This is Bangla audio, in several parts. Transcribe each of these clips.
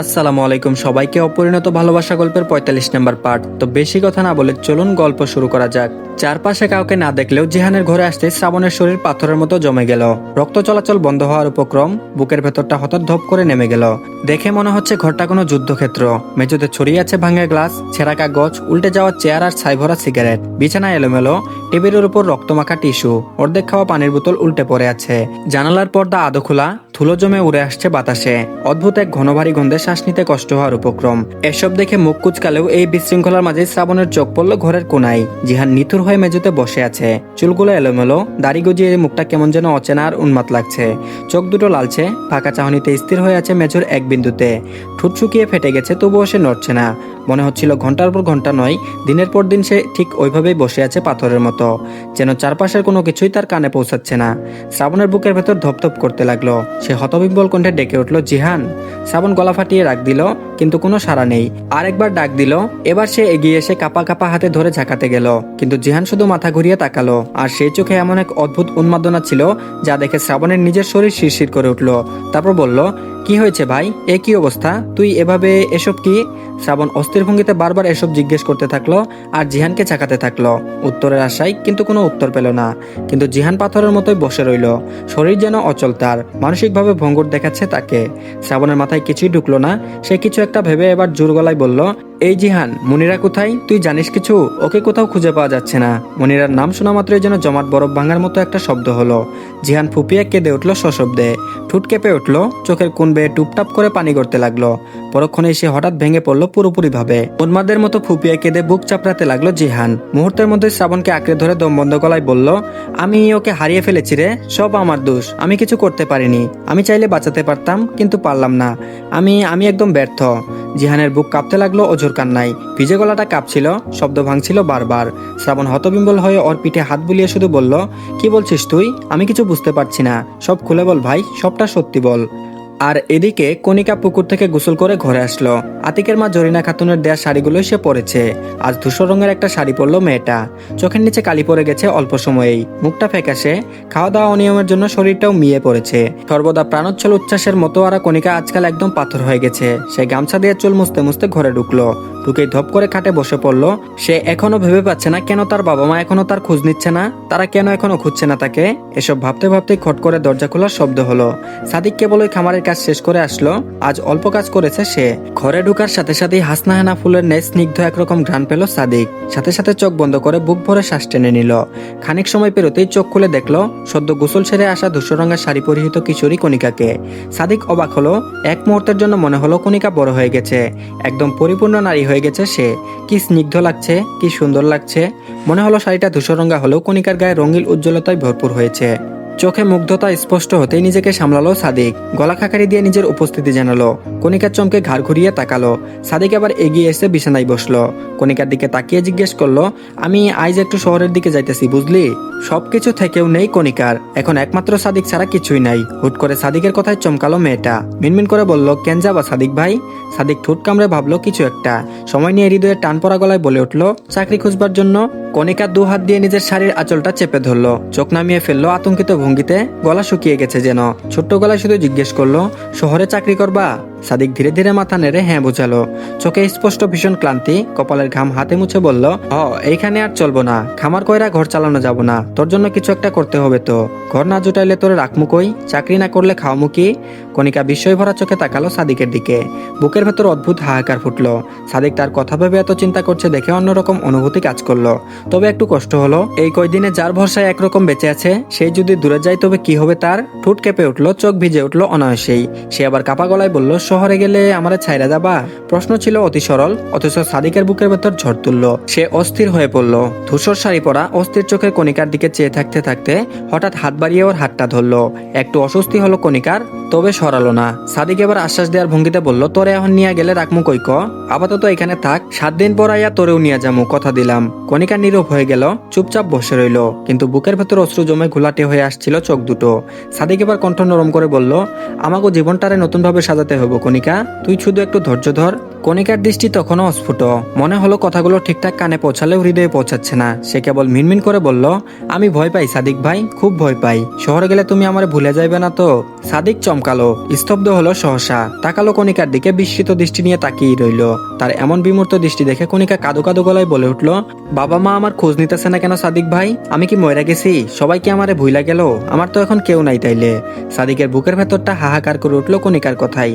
আসসালামু আলাইকুম। সবাইকে অপরিণত ভালোবাসা গল্পের পঁয়তাল্লিশ নম্বর পার্ট। তো বেশি কথা না বলে চলুন গল্প শুরু করা যাক। চারপাশে কাউকে না দেখলেও জিহানের ঘরে আসতে শ্রাবণের শরীর পাথরের মতো জমে গেল। রক্ত চলাচল বন্ধ হওয়ার উপক্রম বুকের ভেতরটা হঠাৎ ধপ করে নেমে গেল। দেখে মনে হচ্ছে ঘরটা কোনো যুদ্ধক্ষেত্র। মেঝেতে ছড়িয়ে আছে ভাঙা গ্লাস, ছেঁড়া কাগজ, উল্টে যাওয়া চেয়ার আর ছাই ভরা সিগারেট। বিছানা এলোমেলো, টেবিলের উপর রক্তমাখা টিস্যু, অর্ধেক খাওয়া পানির বোতল উল্টে পড়ে আছে। জানালার পর্দা আদো খোলা, ধুলো জমে উড়ে আসছে বাতাসে। অদ্ভুত এক ঘনভারী গন্ধে শ্বাস নিতে কষ্ট হওয়ার উপক্রম। এসব দেখে মুখ কুচকালেও এই বিশৃঙ্খলার মাঝে শ্রাবণের চোখ পড়ল ঘরের কোনায়। জিহান নিথুর হয়ে মেঝেতে বসে আছে। চুলগুলো এলোমেলো, দাড়ি গজিয়ে মুখটা কেমন যেন অচেনা আর উন্মাদ লাগছে। চোখ দুটো লালছে, ফাঁকা চাহনিতে স্থির হয়ে আছে মেঝের এক বিন্দুতে। ঠোঁট শুকিয়ে ফেটে গেছে, তবুও সে নড়ছে না। মনে হচ্ছিল ঘণ্টার পর ঘণ্টা নয়, দিনের পর দিন সে ঠিক ওইভাবেই বসে আছে পাথরের মতো। যেন চারপাশের কোনো কিছুই তার কানে পৌঁছাচ্ছে না। শ্রাবণের বুকের ভেতর ধপধপ করতে লাগল। সে হতবিম্বল কণ্ঠে ডেকে উঠল, জিহান! শ্রাবণ গলা ফাটিয়ে রাখ দিল, কিন্তু কোনো সাড়া নেই। আরেকবার ডাক দিল, এবার সে এগিয়ে এসে কাপা কাপা হাতে ধরে ঝাঁকাতে গেল। কিন্তু জিহান শুধু মাথা ঘুরিয়ে তাকালো, আর সেই চোখে এমন এক অদ্ভুত উন্মাদনা ছিল যা দেখে শ্রাবণের নিজের শরীর শিরশির করে উঠল। তারপর বলল, কি হয়েছে ভাই? এ কি অবস্থা? তুই এভাবে এসব কি? শ্রাবণ অস্থির ভঙ্গিতে বারবার এসব জিজ্ঞেস করতে থাকল আর জিহানকে চাকাতে থাকল। উত্তরের আশায় কিন্তু কোনো উত্তর পেল না। কিন্তু জিহান পাথরের মতোই বসে রইল। শরীর যেন অচল তার। মানসিকভাবে ভঙ্গুর দেখাচ্ছে তাকে। শ্রাবণের মাথায় কিছুই ঢুকলো না। সে কিছু একটা ভেবে এবার জোর গলায় বলল, এই জিহান, মনিরা কোথায়? তুই জানিস কিছু? ওকে কোথাও খুঁজে পাওয়া যাচ্ছে না। মনিরার নাম শোনা মাত্রই যেন জমাট বরফ ভাঙার মতো একটা শব্দ হলো। জিহান ফুপিয়ে কেঁদে উঠল সশব্দে। ঠুট কেঁপে উঠল, চোখের কোন বেয়ে টুপটাপ করে পানি করতে লাগল। পরক্ষণে সে হঠাৎ ভেঙে পড়ল পুরোপুরি ভাবে উন্মাদের মতো ফুপিয়ে কেঁদে বুক চাপড়াতে লাগল জিহান। মুহূর্তের মধ্যে শ্রাবণকে আঁকড়ে ধরে দম বন্ধ গলায় বলল, আমি ওকে হারিয়ে ফেলেছি রে, সব আমার দোষ। আমি কিছু করতে পারিনি। আমি চাইলে বাঁচাতে পারতাম, কিন্তু পারলাম না। আমি আমি একদম ব্যর্থ। জিহানের বুক কাঁপতে লাগল অজুর কান্নায়। ভিজে গলাটা কাঁপছিল, শব্দ ভাঙছিল বারবার। শ্রাবণ হতবিম্বল হয়ে ওর পিঠে হাত বুলিয়ে শুধু বলল, কি বলছিস তুই? আমি কিছু বুঝতে পারছি না। সব খুলে বল ভাই, সবটা সত্যি বল। আর এদিকে কণিকা পুকুর থেকে গোসল করে ঘরে আসলো। আতিকের মা জরিনা খাতুনের দেয়া শাড়িগুলো সে পরেছে। আজ ধূসর রঙের একটা শাড়ি পরলো মেয়েটা। চোখের নিচে কালি পড়ে গেছে অল্প সময়েই। মুখটা ফ্যাকাশে। খাওয়া দাওয়া অনিয়মের জন্য শরীরটাও মিয়ে পড়েছে। সর্বদা প্রাণোচ্ছল উচ্ছ্বাসের মতো আর কণিকা আজকাল একদম পাথর হয়ে গেছে। সে গামছা দিয়ে চুল মুছতে মুছতে ঘরে ঢুকলো। ঢুকেই ধপ করে খাটে বসে পড়ল। সে এখনও ভেবে পাচ্ছে না কেন তার বাবা মা এখনও তার খোঁজ নিচ্ছে না। তারা কেন এখনও খুঁজছে না তাকে? এসব ভাবতে ভাবতে খট করে দরজা খোলার শব্দ হলো। সাদিক কেবল ওই খামারের কাজ শেষ করে আসলো। আজ অল্প কাজ করেছে সে। ঘরে ঢুকার সাথে সাথেই হাসনাহানা ফুলের ন্যায় স্নিগ্ধ একরকম ঘ্রাণ পেল সাদিক। সাথে সাথে চোখ বন্ধ করে বুক ভরে শ্বাস টেনে নিল। খানিক সময় পেরোতেই চোখ খুলে দেখল, সদ্য গোসল সেরে আসা ধূসর রঙের শাড়ি পরিহিত কিশোরী কণিকাকে। সাদিক অবাক হলো, এক মুহূর্তের জন্য মনে হলো কণিকা বড় হয়ে গেছে। একদম পরিপূর্ণ নারী হয়ে গেছে সে। কি স্নিগ্ধ লাগছে, কি সুন্দর লাগছে। মনে হলো শাড়িটা ধূসর রঙা হলেও কণিকার গায়ে রঙিল উজ্জ্বলতায় ভরপুর হয়েছে। চোখে মুগ্ধতা স্পষ্ট হতেই নিজেকে সামলালো সাদিক। গলা খাকারি দিয়ে নিজের উপস্থিতি জানালো। কণিকার চমকে ঘাড় ঘুরিয়ে তাকালো। সাদিক আবার এগিয়ে এসে বিছানায় বসল। কণিকার দিকে তাকিয়ে জিজ্ঞেস করল, আমি আইজ একটু শহরের দিকে যাইতেছি, বুঝলি? সবকিছু থেকেও নেই কণিকার। এখন একমাত্র সাদিক ছাড়া কিছুই নাই। হুট করে সাদিকের কথায় চমকালো মেয়েটা। মিনমিন করে বলল, কেন যাবা সাদিক ভাই? সাদিক ঠোঁট কামড়ে ভাবলো, কিছু একটা। সময় নিয়ে হৃদয়ের টান পড়া গলায় বলে উঠল, চাকরি খুঁজবার জন্য? কণিকা দু হাত দিয়ে নিজের শাড়ির আঁচলটা চেপে ধরলো। চোখ নামিয়ে ফেলল, আতঙ্কিত ভঙ্গিতে গলা শুকিয়ে গেছে যেন। ছোট্ট গলায় শুধু জিজ্ঞেস করল শহরে চাকরি করবা? সাদিক ধীরে ধীরে মাথা নেড়ে হ্যাঁ বোঝালো। চোখে স্পষ্ট ভীষণ ক্লান্তি, কপালের ঘাম হাতে মুছে বলল হ এইখানে আর চলবো না। খামার কয়রা ঘর চালানো যাব না। তোর জন্য কিছু একটা করতে হবে তো। ঘর না জুটাইলে তোর রাখমু কই? চাকরি না করলে খাওয়ামু কি? কণিকা বিস্ময় ভরা চোখে তাকালো সাদিকের দিকে। বুকের ভেতর অদ্ভুত হাহাকার ফুটলো। সাদিক তার কথা ভেবে এত চিন্তা করছে দেখে অন্যরকম অনুভূতি কাজ করল। তবে একটু কষ্ট হলো। এই কয়দিনে যার ভরসায় একরকম বেঁচে আছে সেই যদি দূরে যায় তবে কি হবে তার? ঠোঁট কেঁপে উঠল, চোখ ভিজে উঠল অনায়াসেই। সে আবার কাপা গলায় বলল শহরে গেলে আমারে ছাইরা যাবা? প্রশ্ন ছিল অতি সরল, অথচ সাদিকের বুকের ভেতর ঝড় তুললো। সে অস্থির হয়ে পড়ল। ধূসর শাড়ি পরা অস্থির চোখের কণিকার দিকে চেয়ে থাকতে থাকতে হঠাৎ হাত বাড়িয়ে ওর হাতটা ধরলো। একটু অস্বস্তি হলো কণিকার, তবে সরালো না। সাদিক এবার আশ্বাস দেওয়ার ভঙ্গিতে বলল, তোরে এখন নিয়ে গেলে রাখমু কইক আপাতত এখানে থাক। সাত দিন পর আইয়া তোরেও নিয়ে যামু, কথা দিলাম। কণিকা নীরব হয়ে গেল, চুপচাপ বসে রইল। কিন্তু বুকের ভেতর অশ্রু জমে ঘোলাটে হয়ে আসছিল চোখ দুটো। সাদিক এবার কণ্ঠ নরম করে বলল আমাকে জীবনটারে নতুনভাবে সাজাতে হবে কণিকা, তুই শুধু একটু ধৈর্য ধর। কণিকার দৃষ্টি তখনও অস্ফুট। মনে হলো কথাগুলো ঠিকঠাক কানে পৌঁছালেও হৃদয়ে পৌঁছাচ্ছে না। সে কেবল মিনমিন করে বলল, আমি ভয় পাই সাদিক ভাই, খুব ভয় পাই। শহরে গেলে তুমি আমার ভুলে যাইবে না তো? সাদিক চমকালো, স্তব্ধ হলো সহসা। তাকালো কণিকার দিকে, বিস্মিত দৃষ্টি নিয়ে তাকিয়ে রইল। তার এমন বিমূর্ত দৃষ্টি দেখে কণিকা কাদো কাদো গলায় বলে উঠল, বাবা মা আমার খোঁজ নিতেছে না কেন সাদিক ভাই? আমি কি ময়রা গেছি? সবাই কি আমারে ভুইলা গেল? আমার তো এখন কেউ নাই তাইলে। সাদিকের বুকের ভেতরটা হাহাকার করে উঠল কণিকার কথাই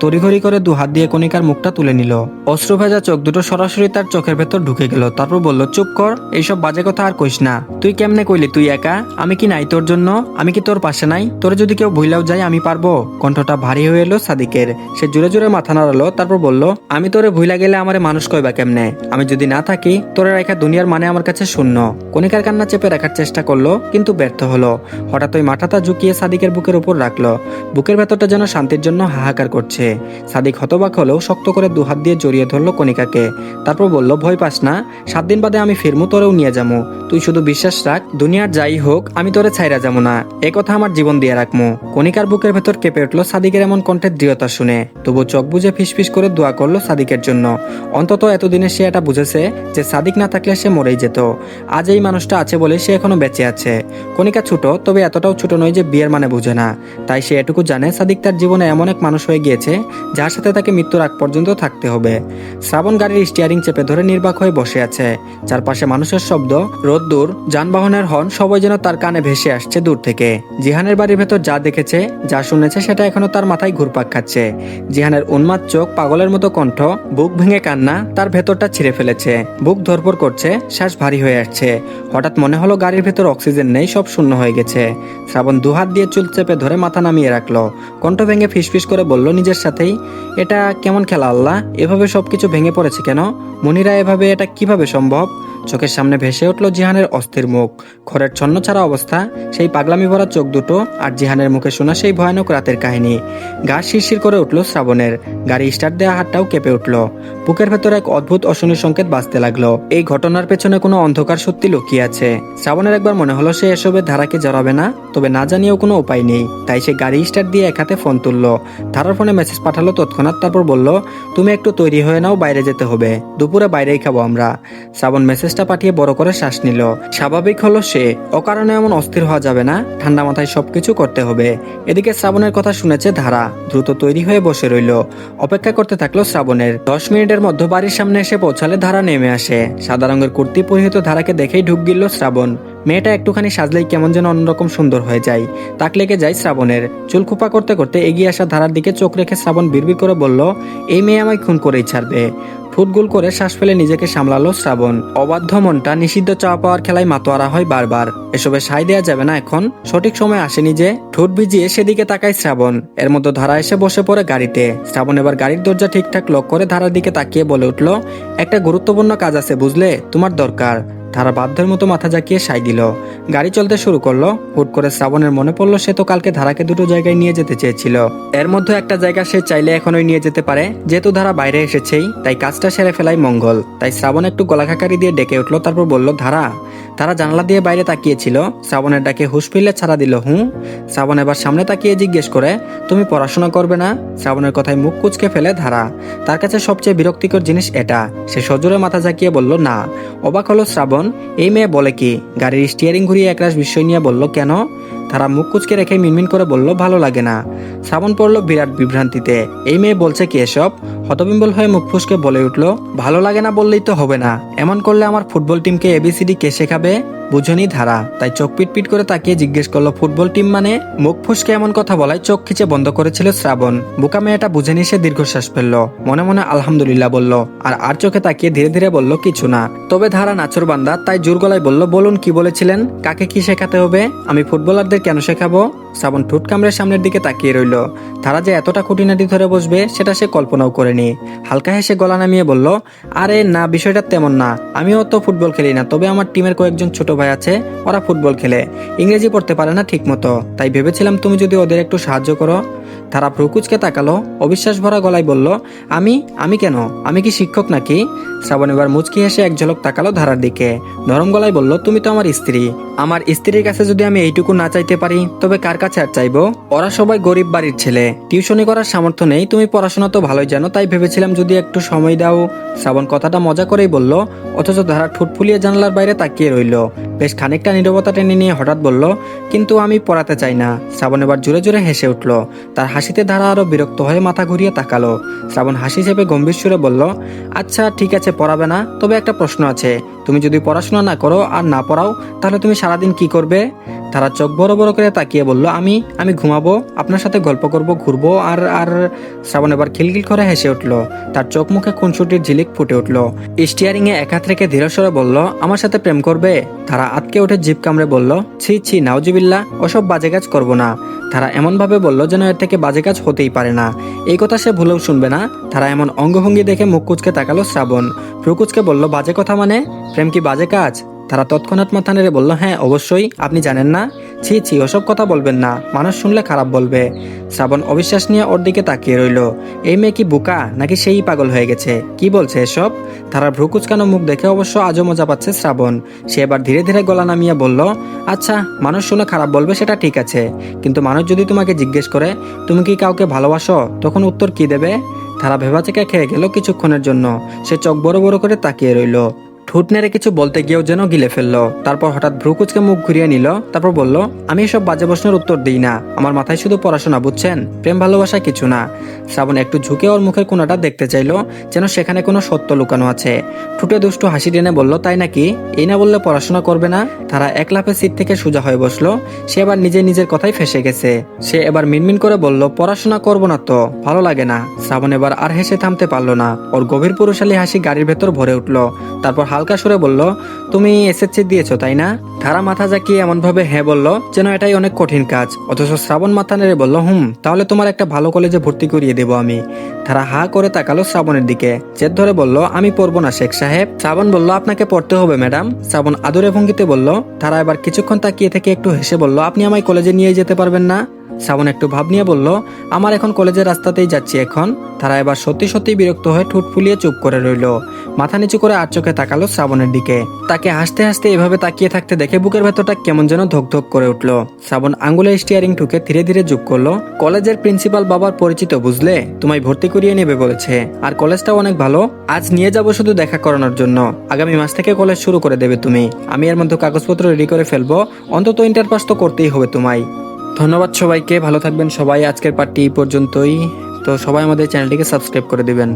তড়িঘড়ি করে দু হাত দিয়ে কণিকার মুখটা তুলে নিল। অশ্রু ভেজা চোখ দুটো সরাসরি তার চোখের ভেতর ঢুকে গেল। তারপর বলল, চুপ কর, এইসব বাজে কথা আর কইস না। তুই কেমনে কইলি, তুই একা? আমি কি নাই তোর জন্য? আমি কি তোর পাশে নাই? তোরে যদি কেউ ভুইলাও যায়, আমি পারব? কণ্ঠটা ভারী হয়ে এলো সাদিকের। সে জোরে জোরে মাথা নাড়ালো, তারপর বলল, আমি তোরে ভুইলা গেলে আমারে মানুষ কইবা কেমনে? আমি যদি না থাকি, তোরে রেখা দুনিয়ার মানে আমার কাছে শূন্য। কণিকার কান্না চেপে রাখার চেষ্টা করল, কিন্তু ব্যর্থ হলো। হঠাৎ ওই মাথাটা ঝুঁকিয়ে সাদিকের বুকের উপর রাখল। বুকের ভেতরটা যেন শান্তির জন্য হাহাকার করছে। সাদিক হতবাক হলেও শক্ত করে দুহাত দিয়ে জড়িয়ে ধরলো কণিকাকে। তারপর বলল, ভয় পাস না, সাত দিন বাদে আমি ফিরমু, তোরেও নিয়ে যামু। তুই শুধু বিশ্বাস রাখ, দুনিয়ার যাই হোক, আমি তোরে ছাইরা যাব না। এ কথা আমার জীবন দিয়ে রাখমু। কণিকার বুকের ভেতর কেঁপে উঠল সাদিকের এমন কণ্ঠের দৃঢ়তা শুনে। তবু চোখ বুঝে ফিসফিস করে দোয়া করল সাদিকের জন্য। অন্তত এতদিনে সে এটা বুঝেছে যে সাদিক না থাকলে সে মরেই যেত। আজ এই মানুষটা আছে বলে সে এখনও বেঁচে আছে। কণিকা ছোট, তবে এতটাও ছোট নয় যে বিয়ের মানে বুঝে না। তাই সে এটুকু জানে সাদিক তার জীবনে এমন এক মানুষ হয়ে গিয়েছে যার সাথে তাকে মৃত্যুর আগ পর্যন্ত থাকতে হবে। শ্রাবণ গাড়ির স্টিয়ারিং চেপে ধরে নির্বাক হয়ে বসে আছে। চারপাশে মানুষের শব্দ রোদ্দুর যানবাহনের হর্ন, সবাই যেন তার কানে ভেসে আসছে দূর থেকে। জিহানের বাড়ির ভেতর যা দেখেছে, যা শুনেছে, সেটা এখনও তার মাথায় ঘুরপাক খাচ্ছে। জিহানের উন্মাদ চোখ, পাগলের মতো কণ্ঠ, বুক ভেঙে কান্না, তার ভেতরটা ছিঁড়ে ফেলেছে। বুক ধরপর করছে, শ্বাস ভারী হয়ে আসছে। হঠাৎ মনে হলো গাড়ির ভেতর অক্সিজেন নেই, সব শূন্য হয়ে গেছে। শ্রাবণ দুহাত দিয়ে চুল চেপে ধরে মাথা নামিয়ে রাখল। কণ্ঠ ভেঙে ফিসফিস করে বলল নিজের সাথেই। এটা কেমন খেলা আল্লাহ? এভাবে সবকিছু ভেঙে পড়েছে কেন? মনিরা এভাবে এটা কীভাবে সম্ভব? চোখের সামনে ভেসে উঠল জিহানের অস্থির মুখ। ঘরের ছন্ন ছাড়া অবস্থা, সেই পাগলামি ভরা চোখ দুটো আর জিহানের মুখে শোনা সেই ভয়ানক রাতের কাহিনী। গা শিরশির করে উঠল শ্রাবণের। গাড়ি স্টার্ট দেওয়া হাতটাও কেঁপে উঠল। বুকের ভেতর এক অদ্ভুত অশনি সংকেত বাঁচতে লাগল। এই ঘটনার পেছনে কোনো অন্ধকার সত্যি লুকিয়ে আছে। শ্রাবণের একবার মনে হলো সে এসবের ধারাকে জড়াবে না, তবে না জানিয়েও কোনো উপায় নেই। তাই সে গাড়ি স্টার্ট দিয়ে এক হাতে ফোন তুললো। ধারার ফোনে মেসেজ পাঠালো তৎক্ষণাৎ, তারপর বলল, তুমি একটু তৈরি হয়ে নাও, বাইরে যেতে হবে। দুপুরে বাইরেই খাব আমরা। শ্রাবণ মেসেজটা পাঠিয়ে বড় করে শ্বাস নিল। স্বাভাবিক হলো সে, অকারণে এমন অস্থির হওয়া যাবে না, ঠান্ডা মাথায় সবকিছু করতে হবে। এদিকে শ্রাবণের কথা শুনেছে ধারা, দ্রুত তৈরি হয়ে বসে রইল। অপেক্ষা করতে থাকল শ্রাবণের। দশ মিনিটের মধ্যে বাড়ির সামনে এসে পৌঁছালে ধারা নেমে আসে। সাদা রঙের কুর্তি পরিহিত ধারাকে দেখেই ঢুক গিল শ্রাবণ। মেয়েটা একটুখানি সাজলেই কেমন যেন অন্যরকম সুন্দর হয়ে যায়। তাক লেগে যায় শ্রাবণের। চুল খোপা করতে করতে এগিয়ে আসা ধারার দিকে চোখ রেখে শ্রাবণ বিড়বিড় করে বলল, এই মেয়ে আমায় খুন করেই ছাড়বে। ফুটগুল করে শ্বাস ফেলে নিজেকে সামলালো শ্রাবণ। অবাধ্য মনটা নিষিদ্ধ চাওয়া পাওয়ার খেলায় মাতোয়ারা হয় বারবার। এসবে সাই দেওয়া যাবে না এখন। সঠিক সময় আসেনি যে, ঠোঁট ভিজিয়ে সেদিকে তাকায় শ্রাবণ। এর মতো ধারা এসে বসে পড়ে গাড়িতে। শ্রাবণ এবার গাড়ির দরজা ঠিকঠাক লক করে ধারার দিকে তাকিয়ে বলে উঠল, একটা গুরুত্বপূর্ণ কাজ আছে বুঝলে? তোমার দরকার। ধারা বাধ্যের মতো মাথা জাকিয়ে সাই দিল। গাড়ি চলতে শুরু করল। হুট করে শ্রাবণের মনে পড়ল সে তো কালকে ধারাকে দুটো জায়গায় নিয়ে যেতে চেয়েছিল। এর মধ্যে একটা জায়গা সে চাইলে এখনই নিয়ে যেতে পারে। যেহেতু ধারা বাইরে এসেছেই, তাই কাজটা সেরে ফেলাই মঙ্গল। তাই শ্রাবণ একটু গলাখাকারি দিয়ে ডেকে উঠল, তারপর বলল, ধারা তারা জানলা দিয়ে বাইরে তাকিয়েছিল। শ্রাবণের ডাকে হুশ ফিরলে ছাড়া দিল, হুঁ? শ্রাবণ এবার সামনে তাকিয়ে জিজ্ঞেস করে, তুমি পড়াশোনা করবে না? শ্রাবণের কথায় মুখ কুচকে ফেলে ধারা। তার কাছে সবচেয়ে বিরক্তিকর জিনিস এটা। সে সজোরে মাথা ঝাঁকিয়ে বলল, না। অবাক হলো শ্রাবণ, এই মেয়ে বলে কি? গাড়ির স্টিয়ারিং ঘুরিয়ে একরাশ বিষয় নিয়ে বলল, কেন? তারা মুখ কুচকে রেখে মিনমিন করে বলল, ভালো লাগে না। শ্রাবণ পড়ল বিরাট বিভ্রান্তিতে। এই মেয়ে বলছে কি এসব? হতবিম্বল হয়ে মুখ ফুসকে বলে উঠল, ভালো লাগে না বললেই তো হবে না। এমন করলে আমার ফুটবল টিমকে এবিসিডি কে শেখাবে? বুঝনি ধারা। তাই চোখ পিটপিট করে তাকিয়ে জিজ্ঞেস করল, ফুটবল টিম মানে? মুখ ফুসকে এমন কথা বলায় চোখ খিচে বন্ধ করেছিল শ্রাবণ। বোকা মেয়েটা বুঝে নিয়ে সে দীর্ঘশ্বাস ফেলল। মনে মনে আলহামদুলিল্লাহ বলল, আর আর চোখে তাকিয়ে ধীরে ধীরে বলল, কিছু না। তবে ধারা নাচর বান্দা তাই জোর গলায় বলল, বলুন কি বলেছিলেন? কাকে কি শেখাতে হবে? আমি ফুটবলারদের কেন শেখাবো? শ্রাবণ ঠোঁট কামড়ের সামনের দিকে তাকিয়ে রইল। তারা যে এতটা খুঁটিনাটি ধরে বসবে, সেটা সে কল্পনাও করেনি। হালকা হেসে গলা নামিয়ে বলল, আরে না, বিষয়টা তেমন না। আমিও তো ফুটবল খেলি না, তবে আমার টিমের কয়েকজন ছোট ভাই আছে, ওরা ফুটবল খেলে। ইংরেজি পড়তে পারে না ঠিক মতো তাই ভেবেছিলাম তুমি যদি ওদের একটু সাহায্য করো। তারা প্রকুচকে তাকালো অবিশ্বাস ভরা গলায় বলল, আমি? আমি কেন? আমি কি শিক্ষক নাকি? শ্রাবণ এবার মুচকি হেসে এক ঝলক তাকালো ধারার দিকে। নরম গলায় বলল, তুমি তো আমার স্ত্রী। আমার স্ত্রীর কাছে যদি আমি এইটুকু না চাইতে পারি, তবে কার কাছে আর চাইব? ওরা সবাই গরিব বাড়ির ছেলে। টিউশনি করার সামর্থ্য নেই, তুমি পড়াশোনা তো ভালোই জানো, তাই ভেবেছিলাম যদি একটু সময় দাও। শ্রাবণ কথাটা মজা করেই বলল, অথচ ধারা ঠোঁট ফুলিয়ে জানালার বাইরে তাকিয়ে রইল। বেশ খানিকটা নীরবতা টেনে নিয়ে হঠাৎ বলল, কিন্তু আমি পড়াতে চাই না। শ্রাবণ এবার জোরে জোরে হেসে উঠল। তার হাসিতে ধারা আরও বিরক্ত হয়ে মাথা ঘুরিয়ে তাকালো। শ্রাবণ হাসি চেপে গম্ভীর সুরে বলল আচ্ছা ঠিক আছে, পড়াবে না। তবে একটা প্রশ্ন আছে। তুমি যদি পড়াশোনা না করো আর না পড়াও, তাহলে তুমি সারাদিন কি করবে? তারা চোখ বড় বড় করে তাকিয়ে বলল, আমি আমি ঘুমাবো, আপনার সাথে গল্প করব, ঘুরবো আর আর শ্রাবণ এবার খিলখিল করে হেসে উঠল। তার চোখ মুখে খুনসুটির ঝিলিক ফুটে উঠল। স্টিয়ারিং এ এক রেখে ধীরস্বরে বলল, আমার সাথে প্রেম করবে? তারা আটকে উঠে জিপ কামড়ে বলল, ছি ছি নাওজিবিল্লা ওসব বাজে কাজ করব না। তারা এমনভাবে বলল যেন এর থেকে বাজে কাজ হতেই পারে না। এই কথা সে ভুলেও শুনবে না। তারা এমন অঙ্গভঙ্গি দেখে মুখ কুচকে তাকালো শ্রাবণ। প্রকুচকে বলল, বাজে কথা মানে? প্রেম কি বাজে কাজ? তারা তৎক্ষণাৎ মাথা নেড়ে বলল হ্যাঁ অবশ্যই। আপনি জানেন না? ছি ছি, ওসব কথা বলবেন না। মানুষ শুনলে খারাপ বলবে। শ্রাবণ অবিশ্বাস নিয়ে ওর দিকে তাকিয়ে রইল। এই মেয়ে কি বোকা, নাকি সেই পাগল হয়ে গেছে? কি বলছে এসব? তারা ভ্রু কুচকানো মুখ দেখে অবশ্য আজও মজা পাচ্ছে শ্রাবণ। সে এবার ধীরে ধীরে গলা নামিয়ে বলল আচ্ছা মানুষ শুনে খারাপ বলবে সেটা ঠিক আছে। কিন্তু মানুষ যদি তোমাকে জিজ্ঞেস করে, তুমি কি কাউকে ভালোবাসো? তখন উত্তর কি দেবে? তারা ভেবাচেকে খেয়ে গেল কিছুক্ষণের জন্য। সে চোখ বড় বড় করে তাকিয়ে রইল। ঠুট নেড়ে কিছু বলতে গিয়েও যেন গিলে ফেলল। তারপর হঠাৎ ভ্রুকুচকে মুখ ঘুরিয়ে নিল, তারপর বলল, আমি এসব বাজে প্রশ্নের উত্তর দিই না। আমার মাথায় শুধু পড়াশোনা, বুঝছেন? প্রেম, ভালোবাসা কিছু না। শ্রাবণ একটু ঝুঁকে ওর মুখের কোনাটা দেখতে চাইলো, যেন সেখানে কোনো সত্য লুকানো আছে। ঠুটে দুষ্টু হাসি টেনে বলল, তাই নাকি? এই না বললে পড়াশোনা করবে না? তারা এক লাফে সিট থেকে সোজা হয়ে বসল। সে এবার নিজে নিজের কথাই ফেসে গেছে। সে এবার মিনমিন করে বলল, পড়াশোনা করব না তো, ভালো লাগে না। শ্রাবণ এবার আর হেসে থামতে পারল না। ওর গভীর পুরুষালী হাসি গাড়ির ভেতর ভরে উঠল। তারপর হালকা সুরে বলল, তুমি এসএসসি দিয়েছ, তাই না? তারা মাথা জাকিয়ে এমন ভাবে হ্যাঁ বলল, যেন এটাই অনেক কঠিন কাজ। অথচ শ্রাবণ মাথা নেড়ে বলল, হুম, তাহলে তোমার একটা ভালো কলেজে ভর্তি করিয়ে দেবো আমি। তারা হা করে তাকালো শ্রাবণের দিকে। জেদ ধরে বলল, আমি পড়ব না, শেখ সাহেব। শ্রাবণ বলল, আপনাকে পড়তে হবে, ম্যাডাম। শ্রাবণ আদরে ভঙ্গিতে বলল তারা এবার কিছুক্ষণ তাকিয়ে থেকে একটু হেসে বলল, আপনি আমায় কলেজে নিয়ে যেতে পারবেন না? শ্রাবণ একটু ভাব নিয়ে বলল, আমার এখন কলেজের রাস্তাতেই যাচ্ছি এখন। তারা এবার সত্যি সত্যি বিরক্ত হয়ে ঠোঁট ফুলিয়ে চুপ করে রইল। মাথা নিচু করে আর চোখে তাকালো শ্রাবণের দিকে। তাকে হাসতে হাসতে এভাবে তাকিয়ে থাকতে দেখে বুকের ভেতরটা কেমন যেন ধক ধক করে উঠল। শ্রাবণ আঙ্গুলে স্টিয়ারিং ঠুকে ধীরে ধীরে যোগ করল, কলেজের প্রিন্সিপাল বাবার পরিচিত, বুঝলে? তোমায় ভর্তি করিয়ে নেবে বলেছে। আর কলেজটাও অনেক ভালো। আজ নিয়ে যাব শুধু দেখা করানোর জন্য। আগামী মাস থেকে কলেজ শুরু করে দেবে তুমি। আমি এর মধ্যে কাগজপত্র রেডি করে ফেলব। অন্তত ইন্টার পাস তো করতেই হবে তোমায়। ধন্যবাদ সবাইকে, ভালো থাকবেন সবাই। আজকের পার্টি এই পর্যন্তই। তো সবাই আমাদের চ্যানেলটিকে সাবস্ক্রাইব করে দিবেন।